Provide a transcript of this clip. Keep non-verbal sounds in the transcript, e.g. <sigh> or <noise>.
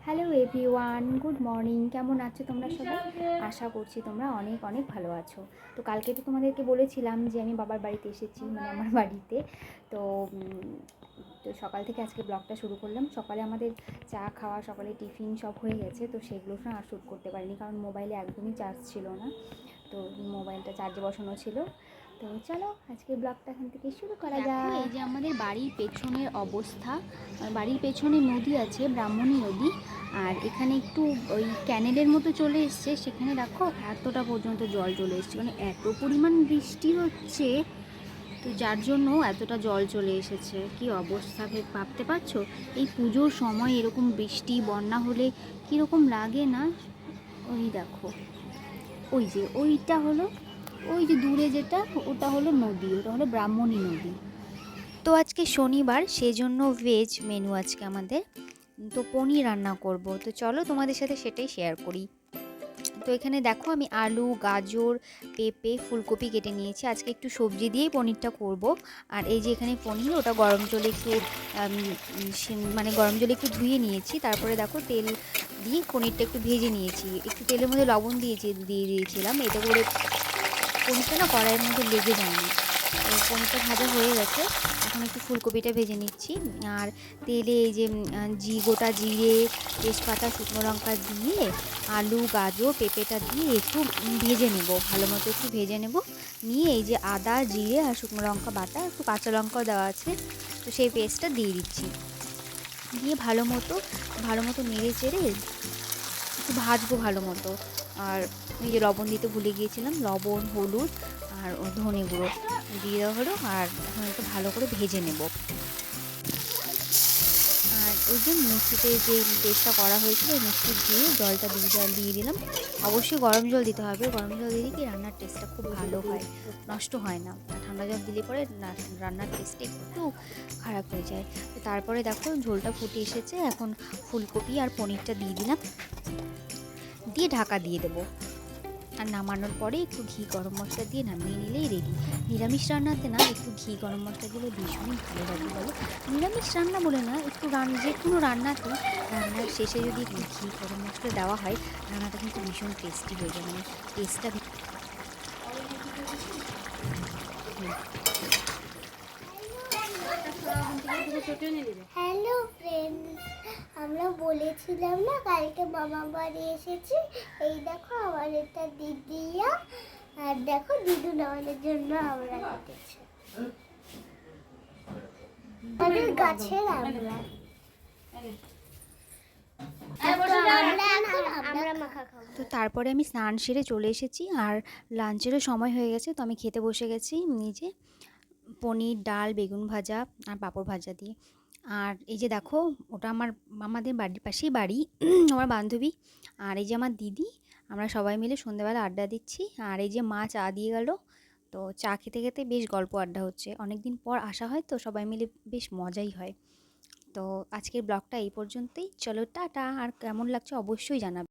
Hello everyone good morning কেমন আছো তোমরা সবাই? আশা করছি তোমরা অনেক অনেক ভালো আছো। তো কালকে তো তোমাদেরকে বলেছিলাম যে আমি বাবার বাড়িতে এসেছি মানে আমার <laughs> বাড়িতে। তো তো সকাল থেকে আজকে ব্লগটা শুরু করলাম। সকালে আমাদের চা খাওয়া, সকালে টিফিন সব হয়ে গেছে। তো সেগুলো না আর শ্যুট করতে পারিনি, কারণ মোবাইলে একদমই চার্জ ছিল না। তো মোবাইলটা চার্জে বসানো ছিল। তো চলো আজকে ব্লগটা এখান থেকে শুরু করা যায় এই যে আমাদের বাড়ির পেছনের অবস্থা বাড়ির পেছনে নদী আছে ব্রাহ্মণী নদী আর এখানে একটু ওই ক্যানেলের মতো চলে এসছে সেখানে দেখো এতটা পর্যন্ত জল চলে এসছে মানে এত পরিমাণ বৃষ্টি হচ্ছে তো যার জন্য এতটা জল চলে এসেছে। কি অবস্থা ভেবে ভাবতে পারছ? এই পুজোর সময় এরকম বৃষ্টি বন্যা হলে কীরকম লাগে না? ওই দেখো ওই যে ওইটা হলো ওই যে দূরে যেটা, ওটা হলো নদী, ওটা হলো ব্রাহ্মণী নদী। তো আজকে শনিবার, সেজন্য ভেজ মেনু আজকে আমাদের। তো পনির রান্না করব। তো চলো তোমাদের সাথে সেটাই শেয়ার করি। তো এখানে দেখো আমি আলু, গাজর, পেঁপে, ফুলকপি কেটে নিয়েছি। আজকে একটু সবজি দিয়েই পনিরটা করব। আর এই যে এখানে পনির, ওটা গরম জলে একটু মানে গরম জলে একটু ধুয়ে নিয়েছি। তারপরে দেখো তেল দিয়ে পনিরটা একটু ভেজে নিয়েছি। একটু তেলের মধ্যে লবণ দিয়েছি, দিয়ে দিয়েছিলাম। এটা করে পনিরটা না কড়াইয়ের মধ্যে লেগে যায়নি। তো পনিরটা ভাজা হয়ে গেছে। এখন একটু ফুলকপিটা ভেজে নিচ্ছি। আর তেলে এই যে জি, গোটা জিরে, তেজপাতা, শুকনো লঙ্কা দিয়ে, আলু, গাজর, পেঁপেটা দিয়ে একটু ভেজে নেব। ভালো মতো একটু ভেজে নেব। নিয়ে এই যে আদা, জিরে আর শুকনো লঙ্কা বাটা, একটু কাঁচা লঙ্কাও দেওয়া আছে। তো সেই পেস্টটা দিয়ে দিচ্ছি। দিয়ে ভালো মতো ভালো মতো নেড়ে চেড়ে একটু ভাজবো ভালো মতো। আর এই যে লবণ দিতে ভুলে গিয়েছিলাম, লবণ, হলুদ আর ধনে গুঁড়ো দিয়ে দেওয়া হলো আর এখন একটু ভালো করে ভেজে নেব। আর ওই যে মিষ্টিতে যে পেস্টটা করা হয়েছিল ওই মিষ্টি দিয়ে জলটা দিয়ে জল দিয়ে দিলাম। অবশ্যই গরম জল দিতে হবে, গরম জল দিলে কি রান্নার টেস্টটা খুব ভালো হয়, নষ্ট হয় না। ঠান্ডা জল দিলে পরে রান্নার টেস্টটা একটু খারাপ হয়ে যায়। তারপরে দেখো ঝোলটা ফুটে এসেছে, এখন ফুলকপি আর পনিরটা দিয়ে দিলাম। দিয়ে ঢাকা দিয়ে দেবো। আর নামানোর পরে একটু ঘি গরম মশলা দিয়ে নামিয়ে নিলেই রেডি নিরামিষ রান্নাতে না একটু ঘি গরম মশলা দিলে ভীষণই ভালো লাগে বলো। নিরামিষ রান্না বলে না, একটু রান যে কোনো রান্নাতে রান্নার শেষে যদি একটু ঘি গরম মশলা দেওয়া হয়, রান্নাটা কিন্তু ভীষণ টেস্টি হয়ে যায় মানে টেস্টটা হ্যালো ফ্রেন্ড আমরা বলেছিলাম না, কালকে মামা বাড়ি এসেছি। এই দেখো আমার একটা দিদিয়া, আর দেখো দিদুন আমাদের জন্য আমরা কেটেছে। আমাদের গাছের আমরা তো তারপরে আমি স্নান সেরে চলে এসেছি, আর লাঞ্চেরও সময় হয়ে গেছে, তো আমি খেতে বসে গেছি নিজে। পনির, ডাল, বেগুন ভাজা আর পাঁপড় ভাজা দিয়ে। আর এই যে দেখো, ওটা আমার আমাদের বাড়ির পাশেই বাড়ি, <clears throat> আমার বান্ধবী। আর এই যে আমার দিদি, আমরা সবাই মিলে সন্ধ্যেবেলা আড্ডা দিচ্ছি। আর এই যে মা চা দিয়ে গেল, তো চা খেতে খেতে বেশ গল্প আড্ডা হচ্ছে। অনেক দিন পর আসা হয়, তো সবাই মিলে বেশ মজাই হয়। তো আজকের ব্লগটা এই পর্যন্তই। চলো, টাটা। আর কেমন লাগছে অবশ্যই জানাবে।